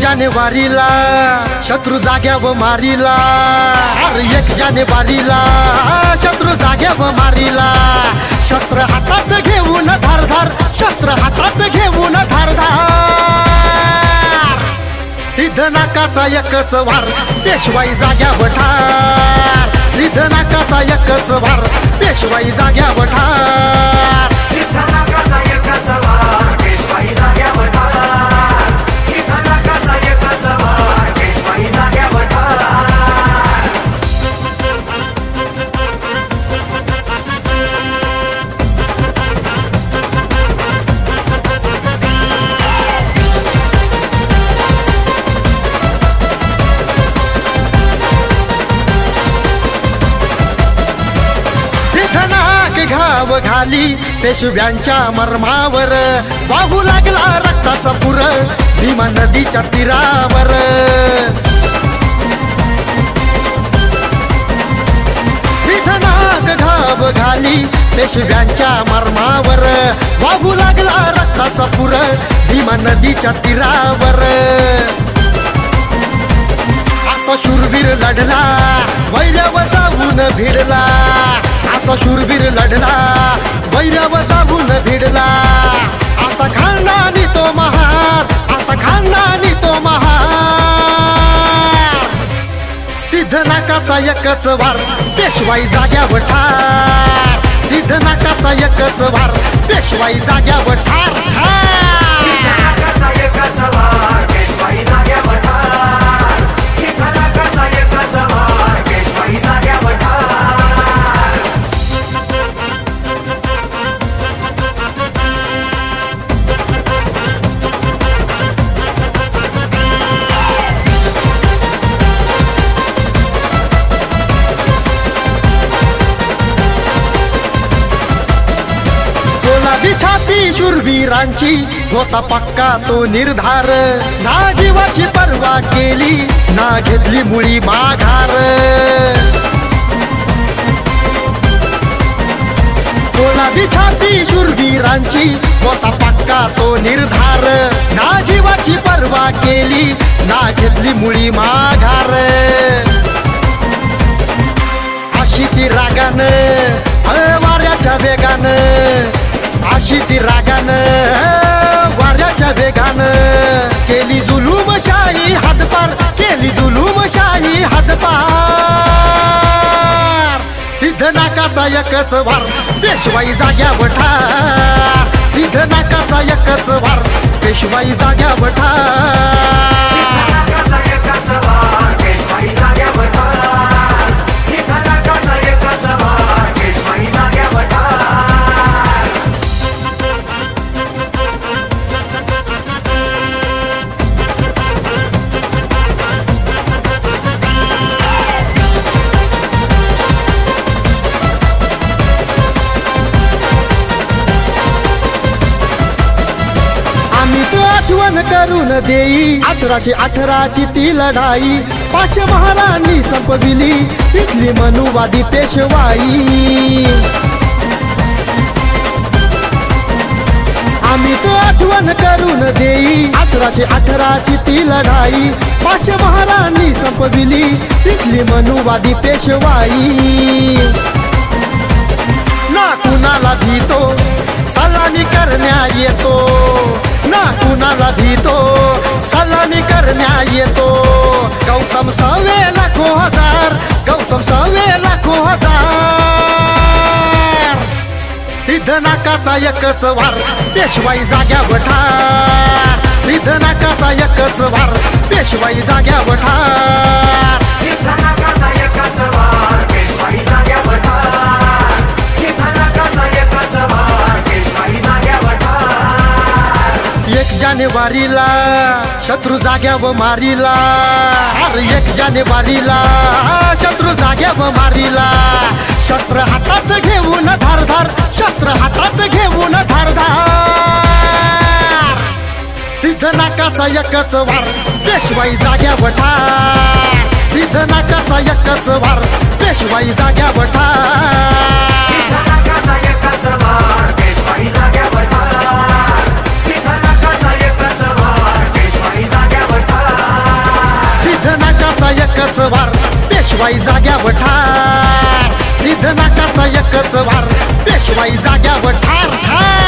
जानेवारीला शत्रू जाग्याव मारीला. अरे एक जानेवारीला शत्रू जाग्याव मारीला. शस्त्र हातात घेऊन धारधार शस्त्र हातात घेऊन धारधार सिद्ध नाकाचा एकच वार पेशवाई जाग्या ठार. सिद्ध नाकाचा एकच वार पेशवाई जाग्या ठार. घाली पेशव्यांच्या मर्मावर. वाहू लागला रक्ताचा पुर भीमा नदीच्या तीरावर. सिद्धनाग घाव घाली पेशव्यांच्या मर्मावर. वाहू लागला रक्ताचा पुर भीमा नदीच्या तीरावर. असा शूरवीर लढला वैरव जाऊन भिडला. असा शूरवीर लढला वैरव जाऊन भिडला. असा खानदानी तो महार असा खानदानी तो महार सिद्ध नाकाचा एकच वार पेशवाई जाग्यावर ठार. सिद्ध नाकाचा एकच वार पेशवाई जाग्यावर ठार ठार. सिद्धनागाचा एकच वार होती शूरवीरांची होता पक्का तो निर्धार. ना जीवाची पर्वा केली ना घेतली मुळी माघार. पोलादी छाती शूरवीरांची होता पक्का तो निर्धार. ना जीवाची पर्वा केली ना घेतली मुळी माघार. अशी ती रागानं वाऱ्याच्या वेगानं अशी ती रागानं वाऱ्याच्या वेगानं केली जुलूमशाही हातपार केली जुलूमशाही हातपार. सिद्ध नाकाचा एकच वार पेशवाई जाग्यावर ठार. सिद्ध नाकाचा एकच वार पेशवाई जाग्यावर ठार. आठवण करून देई. अठराशे अठराची ती लढाई. पाच महाराणी संपविली. इथली मनुवादी पेशवाई. आम्ही तर आठवण करून देई. अठराशे अठराची ती लढाई. पाच महाराणी संपविली. इथली मनुवादी पेशवाई. ना कुणाला भीतो सलामी करण्या येतो. ना कुणाला भीतो? सलामी करण्या येतो. गौतम सवे लाखो हजार गौतम सवे लाखो हजार. सिद्ध नाकाचा एकच वार पेशवाई जाग्या ठार सिद्ध नाकाचा एकच वार पेशवाई जाग्यावर ठार सिद्धनागाचा एकच वार पेशवाई जाग्या जानेवारीला शत्रू जाग्याव मारीला. अरे एक जानेवारीला शत्रू जाग्याव मारीला. शस्त्र हातात घेऊन धारधार शस्त्र हातात घेऊन धारधार सिद्ध नाकाचा एकच वार पेशवाई जाग्या ठार. सिद्ध नाकाचा एकच वार पेशवाई जाग्या ठार. पेशवाई जाग्यावर ठार सिद्ध नाकाचा एकच वार. पेशवाई जाग्यावर ठार ठार